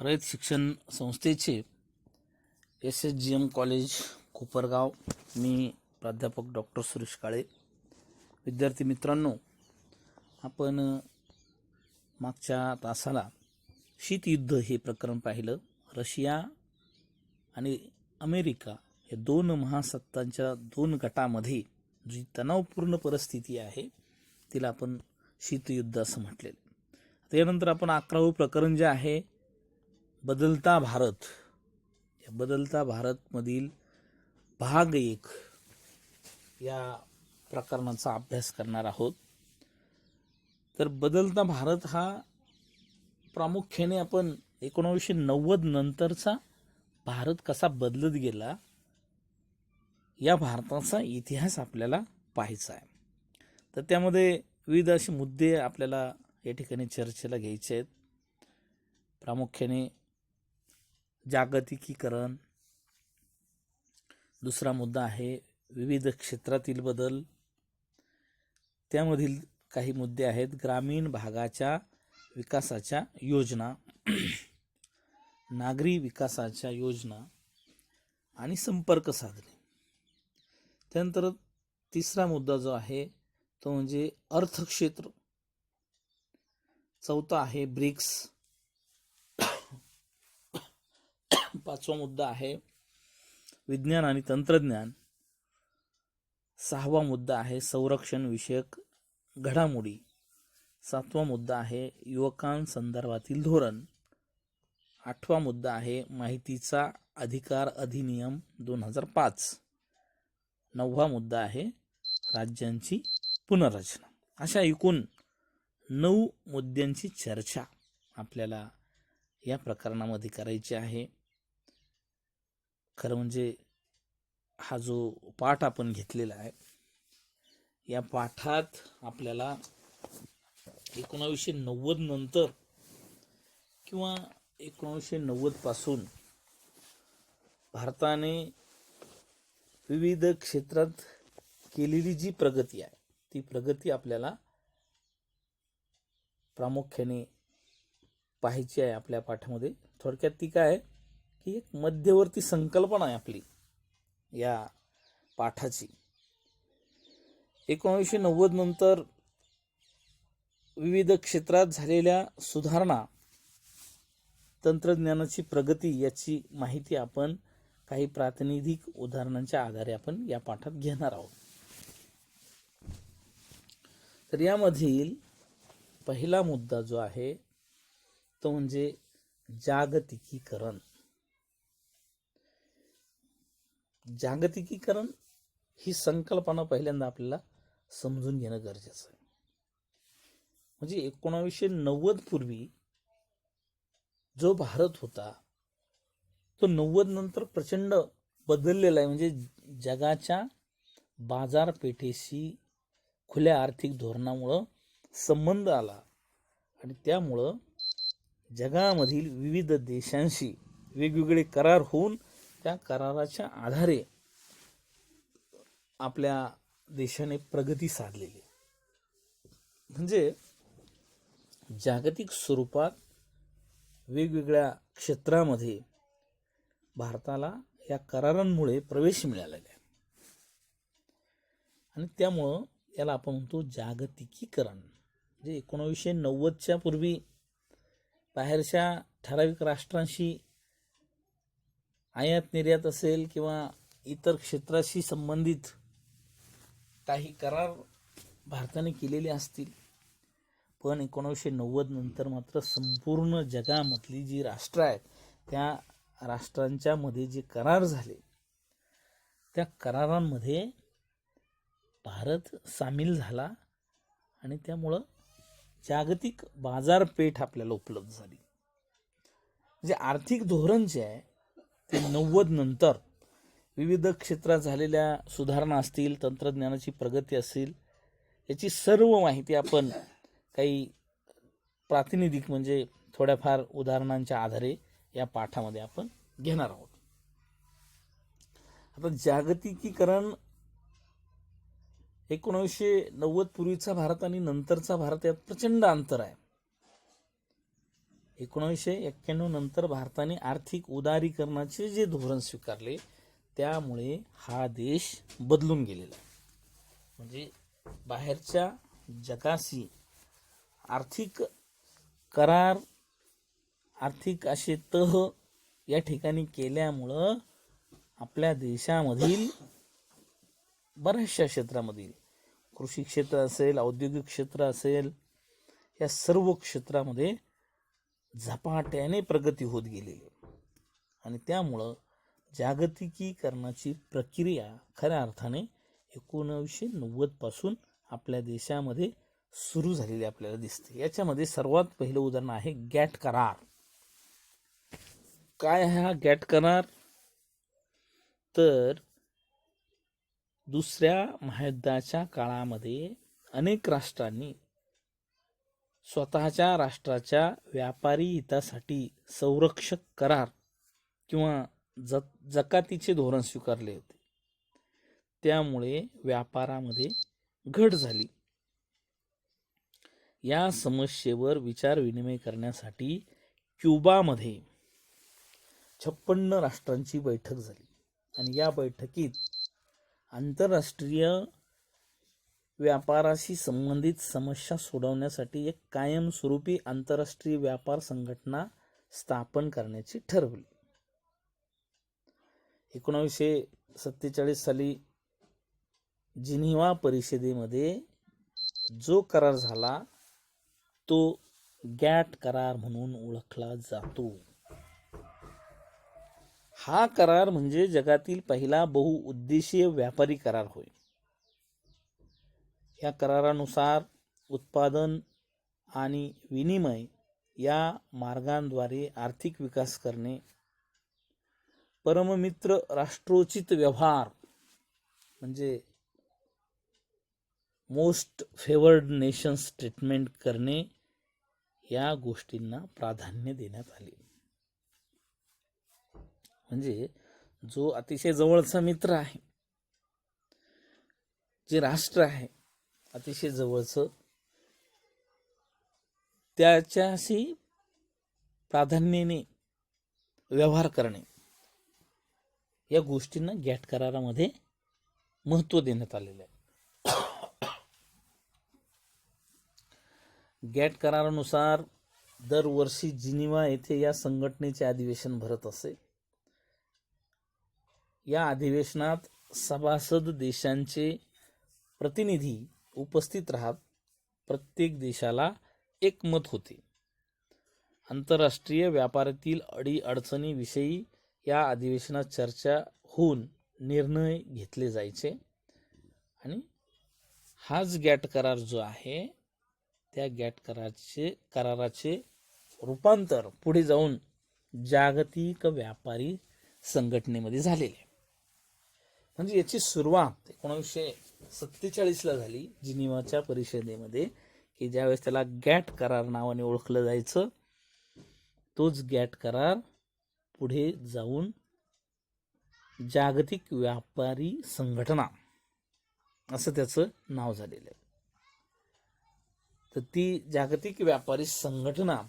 रयत शिक्षण संस्थेचे S S G M college Kopargaon. मी प्राध्यापक डॉक्टर सुरेश काळे. विद्यार्थी मित्रांनो आपण मागच्या तासाला शीतयुद्ध हे प्रकरण पाहिलं. रशिया आणि अमेरिका या दोन महासत्तांच्या दोन गटामध्ये जी तणावपूर्ण परिस्थिती आहे तिला आपण शीतयुद्ध असं म्हटलेलं. त्यानंतर आपण अकरावं प्रकरण जे आहे बदलता भारत या बदलता भारतमधील भाग एक या प्रकरणाचा अभ्यास करणार आहोत. तर बदलता भारत हा प्रामुख्याने आपण एकोणावीसशे नव्वद नंतरचा भारत कसा बदलत गेला या भारताचा इतिहास आपल्याला पाहायचा आहे. तर त्यामध्ये विविध असे मुद्दे आपल्याला या ठिकाणी चर्चेला घ्यायचे आहेत. प्रामुख्याने जागतिकीकरण. दुसरा मुद्दा आहे विविध क्षेत्रातील बदल. त्यामधील काही मुद्दे आहेत ग्रामीण भागाच्या विकासाच्या योजना. नागरी विकासाच्या योजना आणि संपर्क साधने त्यानंतर तिसरा मुद्दा जो आहे तो म्हणजे अर्थक्षेत्र. चौथा आहे ब्रिक्स. पाचवा मुद्दा आहे विज्ञान आणि तंत्रज्ञान. सहावा मुद्दा आहे संरक्षण विषयक घडामोडी. सातवा मुद्दा आहे युवकांसंदर्भातील धोरण. आठवा मुद्दा आहे माहितीचा अधिकार अधिनियम दोन हजार पाच. नववा मुद्दा आहे राज्यांची पुनर्रचना. अशा एकूण नऊ मुद्द्यांची चर्चा आपल्याला या प्रकरणामध्ये करायची आहे. खरं म्हणजे हा जो पाठ आपण घेतलेला आहे या पाठात आपल्याला एकोणावीसशे नव्वद नंतर किंवा एकोणावीसशे नव्वदपासून भारताने विविध क्षेत्रात केलेली जी प्रगती आहे ती प्रगती आपल्याला प्रामुख्याने पाहायची आहे आपल्या पाठामध्ये. थोडक्यात ती काय आहे? ही एक मध्यवर्ती संकल्पना आहे आपली या पाठाची. एकोणीसशे नव्वद नंतर विविध क्षेत्रात झालेल्या सुधारणा तंत्रज्ञानाची प्रगती याची माहिती आपण काही प्रातिनिधिक उदाहरणांच्या आधारे आपण या पाठात घेणार आहोत. तर यामधील पहिला मुद्दा जो आहे तो म्हणजे जागतिकीकरण. जागतिकीकरण ही संकल्पना पहिल्यांदा आपल्याला समजून घेणं गरजेचं आहे. म्हणजे एकोणावीसशे नव्वद पूर्वी जो भारत होता तो नव्वद नंतर प्रचंड बदललेला आहे. म्हणजे जगाच्या बाजारपेठेशी खुल्या आर्थिक धोरणामुळं संबंध आला आणि त्यामुळं जगामधील विविध देशांशी वेगवेगळे करार होऊन त्या कराराच्या आधारे आपल्या देशाने प्रगती साधलेली. म्हणजे जागतिक स्वरूपात वेगवेगळ्या क्षेत्रामध्ये भारताला या करारांमुळे प्रवेश मिळालेला आहे. आणि त्यामुळं याला आपण म्हणतो जागतिकीकरण. म्हणजे एकोणावीसशे नव्वदच्या पूर्वी बाहेरच्या ठराविक राष्ट्रांशी आयात निर्यात असेल किंवा इतर क्षेत्राशी संबंधित काही करार भारताने केलेले असतील पण एकोणीसशे नव्वद नंतर मात्र संपूर्ण जगामधली जी राष्ट्र आहेत त्या राष्ट्रांच्या मध्ये जे करार झाले त्या करारांमध्ये भारत सामील झाला आणि त्यामुळं जागतिक बाजारपेठ आपल्याला उपलब्ध झाली. जे आर्थिक धोरण जे आहे ते नव्वद नंतर विविध क्षेत्रात झालेल्या सुधारणा असतील तंत्रज्ञानाची प्रगती असेल याची सर्व माहिती आपण काही प्रातिनिधिक म्हणजे थोड्याफार उदाहरणांच्या आधारे या पाठामध्ये आपण घेणार आहोत. आता जागतिकीकरण एकोणीसशे नव्वद पूर्वीचा भारत आणि नंतरचा भारत यात प्रचंड अंतर आहे. एकोणीसशे एक्क्याण्णव नंतर भारताने आर्थिक उदारीकरणाचे जे धोरण स्वीकारले त्यामुळे हा देश बदलून गेलेला म्हणजे बाहेरच्या जगाशी आर्थिक करार आर्थिक असे तह या ठिकाणी केल्यामुळं आपल्या देशामधील बऱ्याचशा क्षेत्रामधील कृषी क्षेत्र असेल औद्योगिक क्षेत्र असेल या सर्व क्षेत्रामध्ये झपाट्याने प्रगती होत गेलेली आहे. आणि त्यामुळं जागतिकीकरणाची प्रक्रिया खऱ्या अर्थाने एकोणीसशे नव्वदपासून आपल्या देशामध्ये सुरू झालेली आपल्याला दिसते. याच्यामध्ये सर्वात पहिलं उदाहरण आहे गॅट करार. काय आहे हा गॅट करार? तर दुसऱ्या महायुद्धाच्या काळामध्ये अनेक राष्ट्रांनी स्वतःच्या राष्ट्राच्या व्यापारी हितासाठी संरक्षक करार किंवा ज जकातीचे धोरण स्वीकारले होते. त्यामुळे व्यापारामध्ये घट झाली. या समस्येवर विचारविनिमय करण्यासाठी क्युबामध्ये छप्पन्न राष्ट्रांची बैठक झाली. आणि या बैठकीत आंतरराष्ट्रीय व्यापाराशी संबंधित समस्या सोडवण्यासाठी एक कायमस्वरूपी आंतरराष्ट्रीय व्यापार संघटना स्थापन करण्याची ठरवली. एकोणावीसशे सत्तेचाळीस साली जिनिव्हा परिषदेमध्ये जो करार झाला तो गॅट करार म्हणून ओळखला जातो. हा करार म्हणजे जगातील पहिला बहुउद्देशीय व्यापारी करार होय. या करारानुसार उत्पादन आणि विनिमय या मार्गांद्वारे आर्थिक विकास करणे. परममित्र राष्ट्रोचित व्यवहार म्हणजे मोस्ट फेवर्ड नेशन्स ट्रीटमेंट करणे या गोष्टींना प्राधान्य देण्यात आले. म्हणजे जो अतिशय जवळचा मित्र आहे जे राष्ट्र आहे अतिशय जवळचं. त्याच्याशी प्राधान्याने व्यवहार करणे या गोष्टींना गॅट करारामध्ये महत्त्व देण्यात आलेलं आहे. गॅट करारानुसार दरवर्षी जिनिवा येथे या संघटनेचे अधिवेशन भरत असे. या अधिवेशनात सभासद देशांचे प्रतिनिधी उपस्थित राहत प्रत्येक देशाला एकमत होते. आंतरराष्ट्रीय व्यापारातील अडी अडचणीविषयी या अधिवेशनात चर्चा होऊन निर्णय घेतले जायचे. आणि हाच गॅट करार जो आहे त्या गॅट करारचे कराराचे रूपांतर पुढे जाऊन जागतिक व्यापारी संघटनेमध्ये झालेले. म्हणजे याची सुरुवात एकोणीसशे सत्तेचाळीसला झाली. जिनिवाच्या परिषदेमध्ये की ज्यावेळेस त्याला गॅट करार नावाने ओळखलं जायचं तोच गॅट करार पुढे जाऊन जागतिक व्यापारी संघटना असं त्याचं नाव झालेलं आहे. तर ती जागतिक व्यापारी संघटना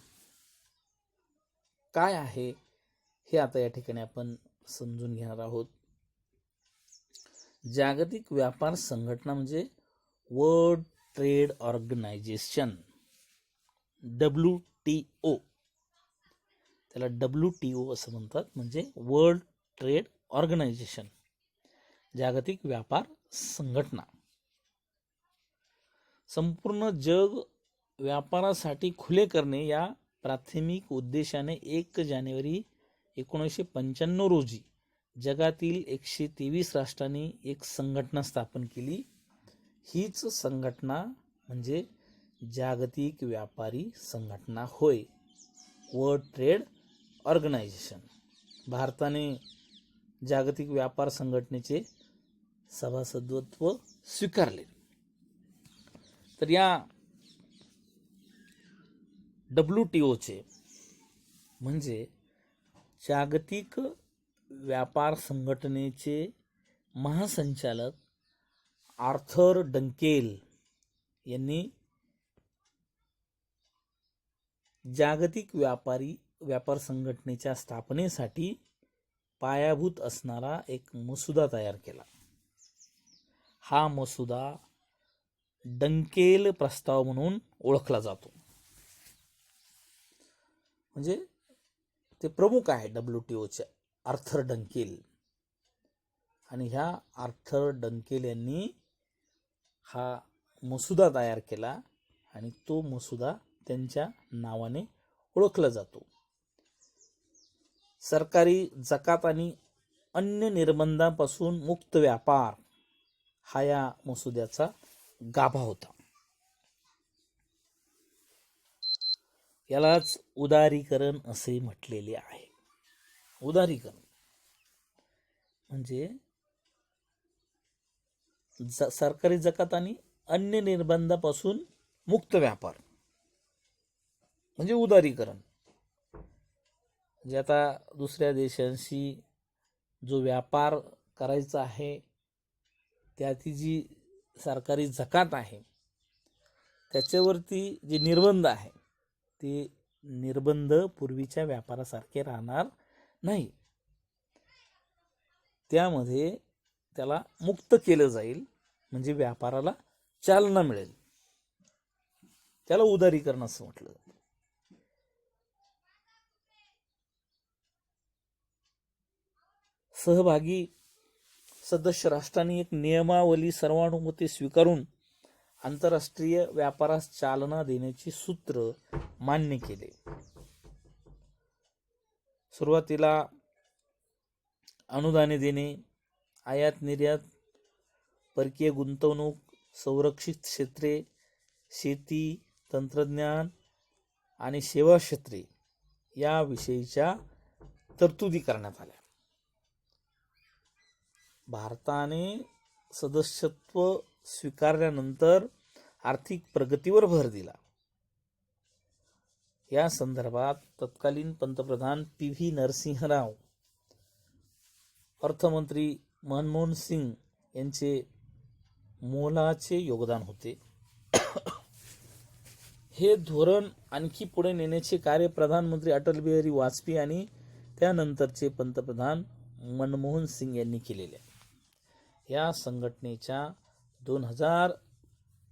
काय आहे हे आता या ठिकाणी आपण समजून घेणार आहोत. जागतिक व्यापार संघटना म्हणजे world trade organisation W T O. त्याला डब्ल्यू टी ओ असं म्हणतात म्हणजे वर्ल्ड ट्रेड ऑर्गनायझेशन जागतिक व्यापार संघटना. संपूर्ण जग व्यापारासाठी खुले करणे या प्राथमिक उद्देशाने एक जानेवारी एकोणीसशे पंच्याण्णव रोजी जगातील एकशे तेवीस राष्ट्रांनी एक संघटना स्थापन केली. हीच संघटना म्हणजे जागतिक व्यापारी संघटना होय. World trade organisation. भारताने जागतिक व्यापार संघटनेचे सभासदत्व स्वीकारले. तर या डब्ल्यू टी ओचे म्हणजे जागतिक व्यापार संघटनेचे महासंचालक आर्थर डंकेल यांनी जागतिक व्यापारी व्यापार संघटनेच्या स्थापनेसाठी पायाभूत असणारा एक मसुदा तयार केला. हा मसुदा डंकेल प्रस्ताव म्हणून ओळखला जातो. म्हणजे ते प्रमुख आहे डब्ल्यू टी ओच्या आर्थर डंकेल. आणि ह्या आर्थर डंकेल यांनी हा मसुदा तयार केला आणि तो मसुदा त्यांच्या नावाने ओळखला जातो. सरकारी जकात आणि अन्य निर्बंधांपासून मुक्त व्यापार हा या मसुद्याचा गाभा होता. यालाच उदारीकरण असे म्हटलेले आहे. उदारीकरण. म्हणजे ज- सरकारी जकात आणि अन्य निर्बंधापासून मुक्त व्यापार. म्हणजे उदारीकरण. म्हणजे आता दुसऱ्या देशांशी जो व्यापार करायचा आहे त्याची जी सरकारी जकात आहे त्याच्यावरती जे निर्बंध आहे ते निर्बंध पूर्वीच्या व्यापारासारखे राहणार नाही. त्यामध्ये त्याला मुक्त केलं जाईल म्हणजे व्यापाराला चालना मिळेल. त्याला उदारीकरण असं म्हटलं जातं. सहभागी सदस्य राष्ट्रांनी एक नियमावली सर्वानुमते स्वीकारून आंतरराष्ट्रीय व्यापारास चालना देण्याची सूत्र मान्य केले. सुरुवातीला अनुदाने देणे आयात निर्यात परकीय गुंतवणूक संरक्षित क्षेत्रे शेती तंत्रज्ञान आणि सेवा क्षेत्रे याविषयीच्या तरतुदी करण्यात आल्या. भारताने सदस्यत्व स्वीकारल्यानंतर आर्थिक प्रगतीवर भर दिला. या संदर्भात तत्कालीन पंतप्रधान पी व्ही नरसिंहराव अर्थमंत्री मनमोहन सिंग यांचे मोलाचे योगदान होते. हे धोरण आणखी पुढे नेण्याचे कार्य प्रधानमंत्री अटल बिहारी वाजपेयी आणि त्यानंतरचे पंतप्रधान मनमोहन सिंग यांनी केलेले. आहे या संघटनेच्या दोन हजार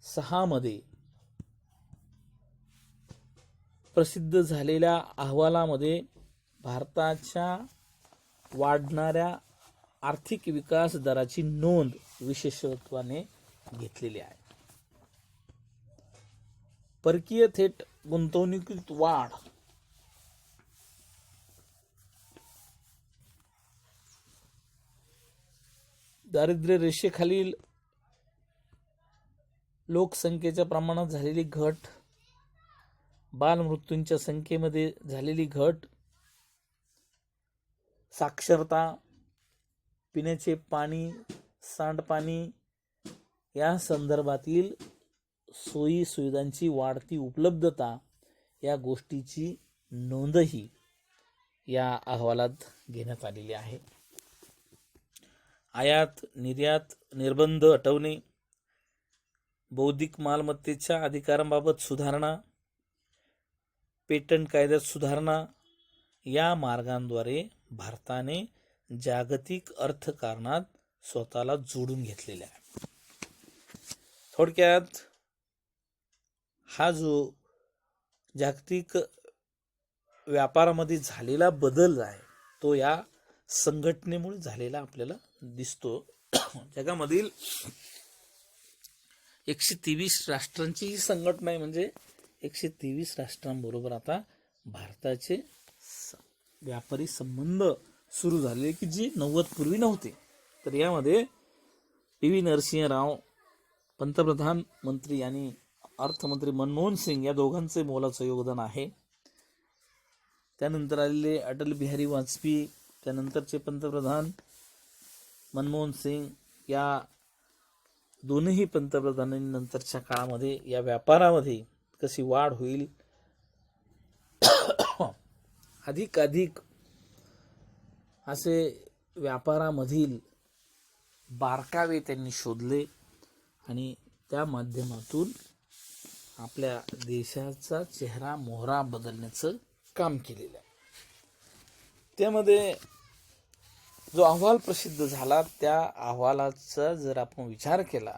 सहामध्ये प्रसिद्ध झालेल्या अहवालामध्ये भारताच्या वाढणाऱ्या आर्थिक विकास दराची नोंद विशेषत्वाने घेतलेली आहे. परकीय थेट गुंतवणुकीत वाढ. दारिद्र्य रेषेखालील लोकसंख्येच्या प्रमाणात झालेली घट बालमृत्यूंच्या संख्येमध्ये झालेली घट साक्षरता पिण्याचे पाणी सांडपाणी या संदर्भातील सोयी सुविधांची वाढती उपलब्धता या गोष्टीची नोंदही या अहवालात घेण्यात आलेली आहे. आयात निर्यात निर्बंध हटवणे बौद्धिक मालमत्तेच्या अधिकारांबाबत सुधारणा पेटंट कायद्यात सुधारणा या मार्गांद्वारे भारताने जागतिक अर्थकारणात स्वतःला जोडून घेतलेल्या आहे थोडक्यात हा जो जागतिक व्यापारामध्ये झालेला बदल आहे तो या संघटनेमुळे झालेला आपल्याला दिसतो. जगामधील एकशे तेवीस राष्ट्रांची ही संघटना आहे म्हणजे एकशे तेवीस राष्ट्रांबरोबर आता भारताचे स- व्यापारी संबंध सुरू झाले की जे नव्वद पूर्वी नव्हते. तर यामध्ये पी व्ही नरसिंहराव पंतप्रधान मंत्री आणि अर्थमंत्री मनमोहन सिंग या दोघांचे मोलाचं योगदान आहे. त्यानंतर आलेले अटल बिहारी वाजपेयी त्यानंतरचे पंतप्रधान मनमोहन सिंग या दोन्ही पंतप्रधानांनी नंतरच्या काळामध्ये या व्यापारामध्ये कशी वाढ होईल? अधिक अधिक असे व्यापारामधील बारकावे त्यांनी शोधले आणि त्या माध्यमातून आपल्या देशाचा चेहरा मोहरा बदलण्याचं काम केलेलं आहे. त्यामध्ये जो अहवाल प्रसिद्ध झाला त्या अहवालाचा जर आपण विचार केला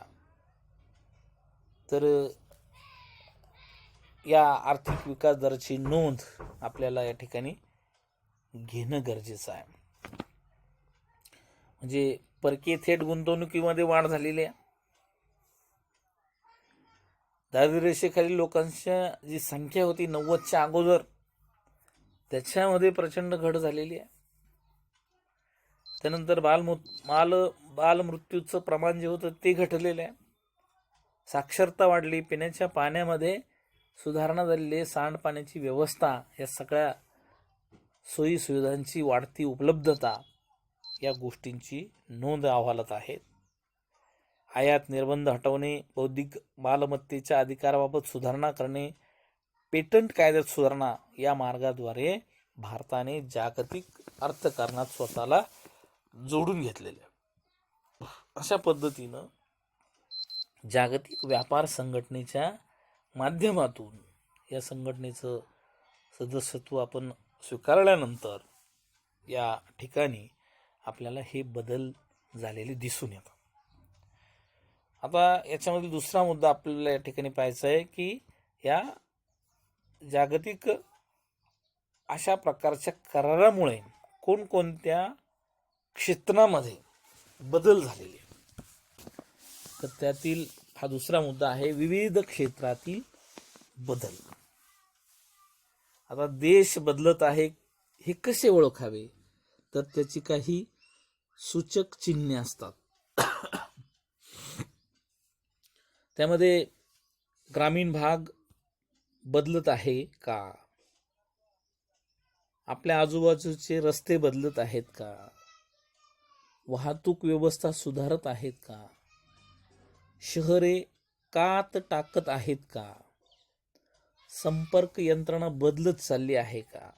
तर या आर्थिक विकास दराची नोंद आपल्याला या ठिकाणी घेणं गरजेचं आहे. म्हणजे परकीय थेट गुंतवणुकीमध्ये वाढ झालेली आहे. दारिद्र्यरेषेखालील लोकांच्या जी संख्या होती नव्वदच्या अगोदर त्याच्यामध्ये प्रचंड घट झालेली आहे. त्यानंतर बालमु बाल बालमृत्यूचं प्रमाण जे होतं ते घटलेलं आहे. साक्षरता वाढली पिण्याच्या पाण्यामध्ये सुधारणा झालेली आहे. सांडपाण्याची व्यवस्था या सगळ्या सोयीसुविधांची वाढती उपलब्धता या गोष्टींची नोंद अहवालात आहेत. आयात निर्बंध हटवणे बौद्धिक मालमत्तेच्या अधिकाराबाबत सुधारणा करणे पेटंट कायद्यात सुधारणा या मार्गाद्वारे भारताने जागतिक अर्थकारणात स्वतःला जोडून घेतलेले अशा पद्धतीनं जागतिक व्यापार संघटनेच्या माध्यमातून या संघटनेचं सदस्यत्व आपण स्वीकारल्यानंतर या ठिकाणी आपल्याला हे बदल झालेले दिसून येतात. आता याच्यामध्ये दुसरा मुद्दा आपल्याला या ठिकाणी पाहायचा आहे की या जागतिक अशा प्रकारच्या करारामुळे कोणकोणत्या क्षेत्रामध्ये बदल झालेले तर त्यातील हा दुसरा मुद्दा आहे विविध क्षेत्रातील बदल. आता देश बदलत आहे हे कसे ओळखावे? तर त्याची काही सूचक चिन्हे असतात. त्यामध्ये ग्रामीण भाग बदलत आहे का? आपल्या आजूबाजूचे रस्ते बदलत आहेत का? वाहतूक व्यवस्था सुधारत आहेत का? शहरे कात टाकत आहेत का? संपर्क यंत्रणा बदलत चालली आहे का?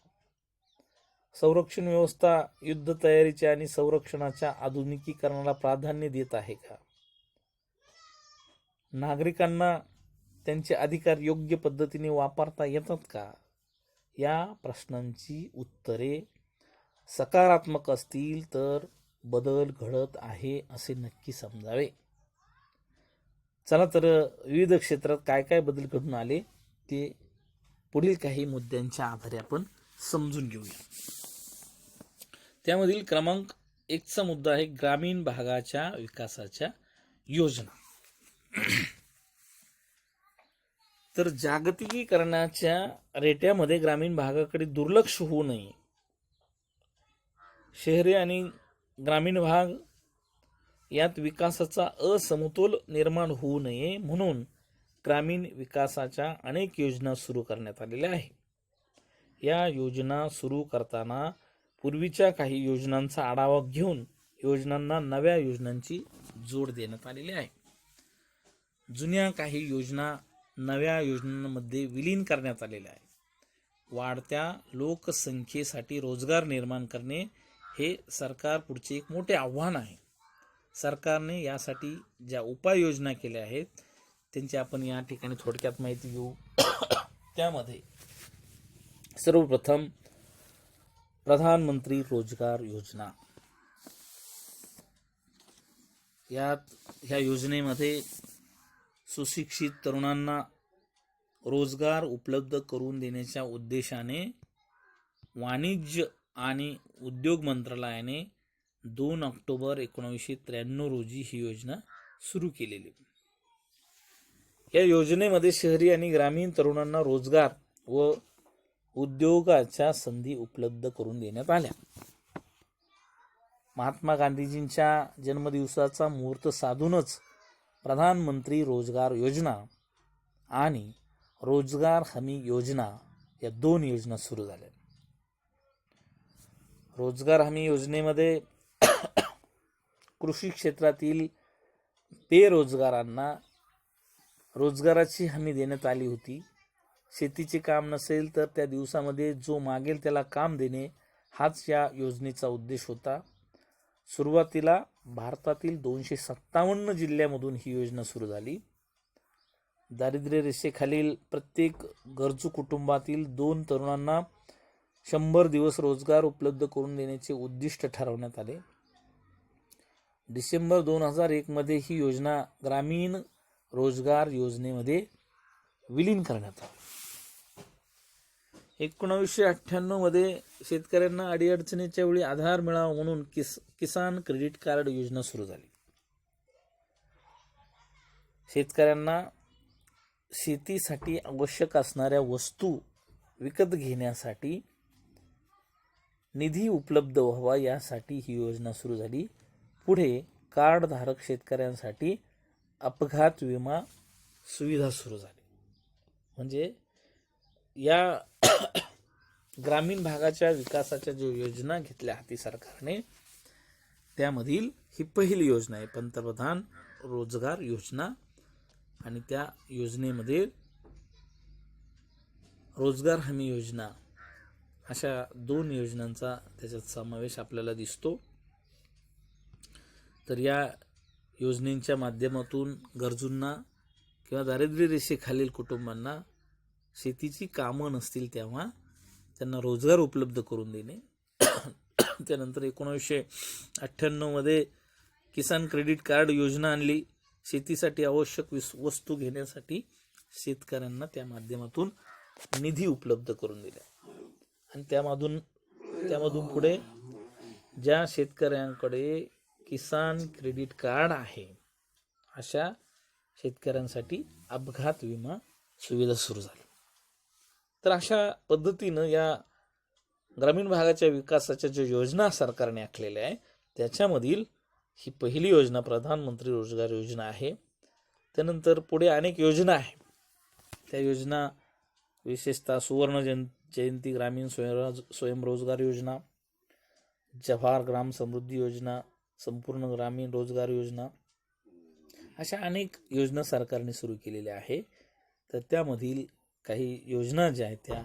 संरक्षण व्यवस्था युद्ध तयारीच्या आणि संरक्षणाच्या आधुनिकीकरणाला प्राधान्य देत आहे का? नागरिकांना त्यांचे अधिकार योग्य पद्धतीने वापरता येतात का? या प्रश्नांची उत्तरे सकारात्मक असतील तर बदल घडत आहे असे नक्की समजावे. चला तर विविध क्षेत्रात काय काय बदल घडून आले ते पुढील काही मुद्द्यांच्या आधारे आपण समजून घेऊया. त्यामधील क्रमांक एकचा मुद्दा आहे ग्रामीण भागाच्या विकासाच्या योजना. तर जागतिकीकरणाच्या रेट्यामध्ये ग्रामीण भागाकडे दुर्लक्ष होऊ नये. शहरी आणि ग्रामीण भाग यात विकासाचा असमतोल निर्माण होऊ नये म्हणून ग्रामीण विकासाच्या अनेक योजना सुरू करण्यात आलेल्या आहे या योजना सुरू करताना पूर्वीच्या काही योजनांचा आढावा घेऊन योजनांना नव्या योजनांची जोड देण्यात आलेली आहे. जुन्या काही योजना नव्या योजनांमध्ये विलीन करण्यात आलेल्या आहे वाढत्या लोकसंख्येसाठी रोजगार निर्माण करणे हे सरकार पुढचे एक मोठे आव्हान आहे. सरकारने यासाठी ज्या उपाययोजना केल्या आहेत त्यांची आपण या ठिकाणी थोडक्यात माहिती घेऊ. त्यामध्ये सर्वप्रथम प्रधानमंत्री रोजगार योजना. यात ह्या योजनेमध्ये सुशिक्षित तरुणांना रोजगार उपलब्ध करून देण्याच्या उद्देशाने वाणिज्य आणि उद्योग मंत्रालयाने दोन ऑक्टोबर एकोणीसशे त्र्याण्णव रोजी ही योजना सुरू केलेली. या योजनेमध्ये शहरी आणि ग्रामीण तरुणांना रोजगार व उद्योगाच्या संधी उपलब्ध करून देण्यात आल्या. महात्मा गांधीजींच्या जन्मदिवसाचा मुहूर्त साधूनच प्रधानमंत्री रोजगार योजना आणि रोजगार हमी योजना या दोन योजना सुरू झाल्या. रोजगार हमी योजनेमध्ये कृषी क्षेत्रातील बेरोजगारांना रोजगाराची हमी देण्यात आली होती. शेतीचे काम नसेल तर त्या दिवसामध्ये जो मागेल त्याला काम देणे हाच या योजनेचा उद्देश होता. सुरुवातीला भारतातील दोनशे सत्तावन्न जिल्ह्यामधून ही योजना सुरू झाली. दारिद्र्य रेषेखालील प्रत्येक गरजू कुटुंबातील दोन तरुणांना शंभर दिवस रोजगार उपलब्ध करून देण्याचे उद्दिष्ट ठरवण्यात आले. डिसेंबर दोन हजार एकमध्ये ही योजना ग्रामीण रोजगार योजनेमध्ये विलीन करण्यात आली. एकोणावीसशे अठ्ठ्याण्णवमध्ये शेतकऱ्यांना अडीअडचणीच्या वेळी आधार मिळावा म्हणून किस किसान क्रेडिट कार्ड योजना सुरू झाली. शेतकऱ्यांना शेतीसाठी आवश्यक असणाऱ्या वस्तू विकत घेण्यासाठी निधी उपलब्ध व्हावा यासाठी ही योजना सुरू झाली. पुढे कार्डधारक शेतकऱ्यांसाठी अपघात विमा सुविधा सुरू झाली. म्हणजे या ग्रामीण भागाच्या विकासाच्या ज्या योजना घेतल्या हाती सरकारने त्यामधील ही पहिली योजना आहे पंतप्रधान रोजगार योजना. आणि त्या योजनेमध्ये रोजगार हमी योजना अशा दोन योजनांचा त्याच्यात समावेश आपल्याला दिसतो. तर या योजनेच्या माध्यमातून गरजूंना किंवा दारिद्र्य रेषेखालील कुटुंबांना शेतीची कामं नसतील तेव्हा त्यांना रोजगार उपलब्ध करून देणे. त्यानंतर एकोणीसशे अठ्ठ्याण्णवमध्ये किसान क्रेडिट कार्ड योजना आणली. शेतीसाठी आवश्यक विस वस्तू घेण्यासाठी शेतकऱ्यांना त्या माध्यमातून निधी उपलब्ध करून दिला. त्यामधून त्यामधून पुढे ज्या शेतकऱ्यांकडे किसान क्रेडिट कार्ड आहे अशा शेतकऱ्यांसाठी अपघात विमा सुविधा सुरू झाली. तर अशा पद्धतीनं या ग्रामीण भागाच्या विकासाच्या ज्या योजना सरकारने आखलेल्या आहे त्याच्यामधील ही पहिली योजना प्रधानमंत्री रोजगार योजना आहे. त्यानंतर पुढे अनेक योजना आहे त्या योजना विशेषतः सुवर्ण जयंती जयंती ग्रामीण स्वयंरोज स्वयंरोजगार योजना जवाहर ग्राम समृद्धी योजना संपूर्ण ग्रामीण रोजगार योजना अशा अनेक योजना सरकारने सुरू केलेल्या आहे तर त्यामधील काही योजना ज्या आहेत त्या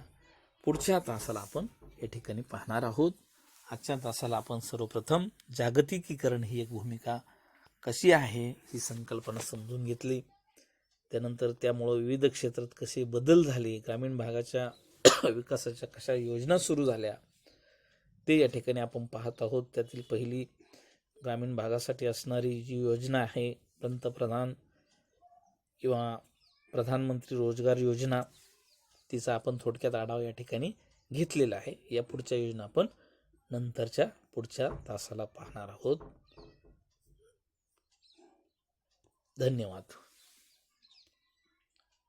पुढच्या तासाला आपण या ठिकाणी पाहणार आहोत. आजच्या तासाला आपण सर्वप्रथम जागतिकीकरण ही एक भूमिका कशी आहे ही संकल्पना समजून घेतली. त्यानंतर त्यामुळं विविध क्षेत्रात कसे बदल झाले ग्रामीण भागाच्या विकासाच्या कशा योजना सुरू झाल्या ते या ठिकाणी आपण पाहत आहोत. त्यातील पहिली ग्रामीण भागासाठी असणारी जी योजना आहे पंतप्रधान किंवा प्रधानमंत्री रोजगार योजना तिचा आपण थोडक्यात आढावा या ठिकाणी घेतलेला आहे. या पुढच्या योजना आपण नंतरच्या पुढच्या तासाला पाहणार आहोत. धन्यवाद.